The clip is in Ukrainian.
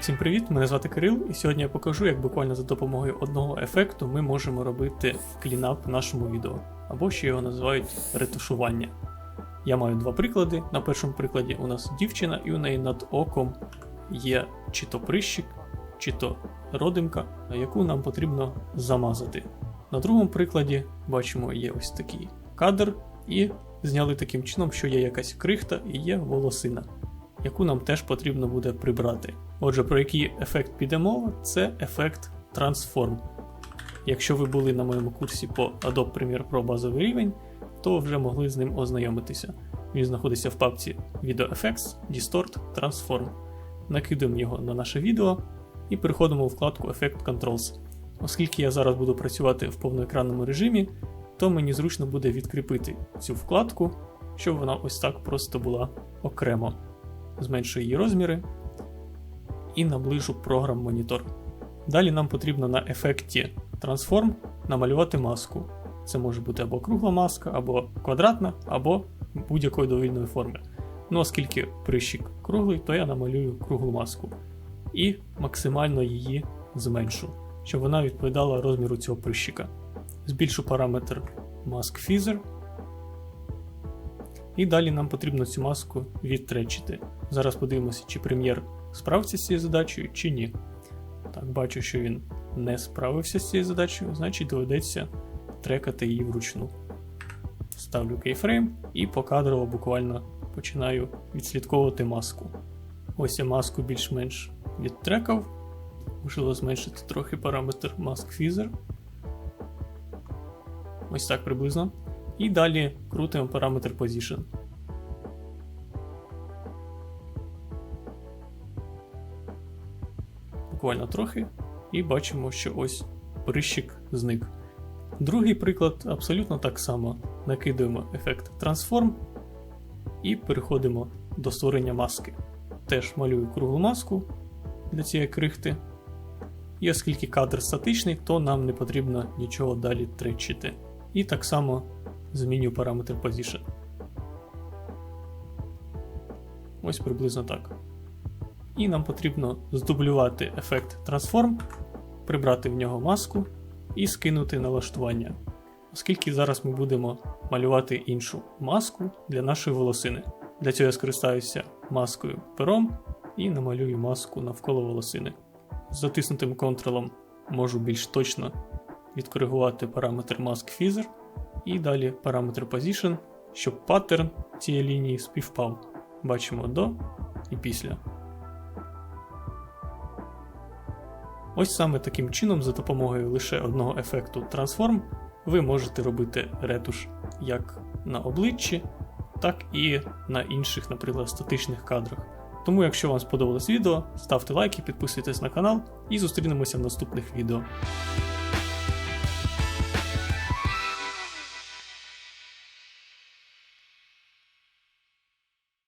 Всім привіт! Мене звати Кирил, і сьогодні я покажу, як буквально за допомогою одного ефекту ми можемо робити клінап нашому відео, або ще його називають ретушування. Я маю два приклади. На першому прикладі у нас дівчина, і у неї над оком є чи то прищик, чи то родимка, яку нам потрібно замазати. На другому прикладі бачимо, є ось такий кадр, і зняли таким чином, що є якась крихта і є волосина, яку нам теж потрібно буде прибрати. Отже, про який ефект піде мова, це ефект Transform. Якщо ви були на моєму курсі по Adobe Premiere Pro базовий рівень, то вже могли з ним ознайомитися. Він знаходиться в папці Video Effects, Distort, Transform. Накидаємо його на наше відео і переходимо у вкладку Effect Controls. Оскільки я зараз буду працювати в повноекранному режимі, то мені зручно буде відкріпити цю вкладку, щоб вона ось так просто була окремо. Зменшую її розміри і наближу програм монітор. Далі нам потрібно на ефекті Transform намалювати маску. Це може бути або кругла маска, або квадратна, або будь-якої довільної форми. Ну, оскільки прищик круглий, то я намалюю круглу маску і максимально її зменшу, щоб вона відповідала розміру цього прищика. Збільшу параметр Mask Feather. І далі нам потрібно цю маску відтречити. Зараз подивимося, чи прем'єр справиться з цією задачею, чи ні. Так, бачу, що він не справився з цією задачею, значить доведеться трекати її вручну. Ставлю кейфрейм і покадрово буквально починаю відслідковувати маску. Ось я маску більш-менш відтрекав. Можливо зменшити трохи параметр Mask Feather. Ось так приблизно. І далі крутимо параметр Position. Буквально трохи, і бачимо, що ось прищик зник. Другий приклад абсолютно так само. Накидуємо ефект Transform і переходимо до створення маски. Теж малюю круглу маску для цієї крихти. І оскільки кадр статичний, то нам не потрібно нічого далі тречити. І так само зміню параметр Position. Ось приблизно так. І нам потрібно здублювати ефект Transform, прибрати в нього маску і скинути налаштування. Оскільки зараз ми будемо малювати іншу маску для нашої волосини. Для цього я скористаюся маскою пером і намалюю маску навколо волосини. З затиснутим контролом можу більш точно відкоригувати параметр Mask Feather і далі параметр Position, щоб паттерн цієї лінії співпав. Бачимо до і після. Ось саме таким чином, за допомогою лише одного ефекту Transform, ви можете робити ретуш як на обличчі, так і на інших, наприклад, статичних кадрах. Тому, якщо вам сподобалось відео, ставте лайки, підписуйтесь на канал і зустрінемося в наступних відео.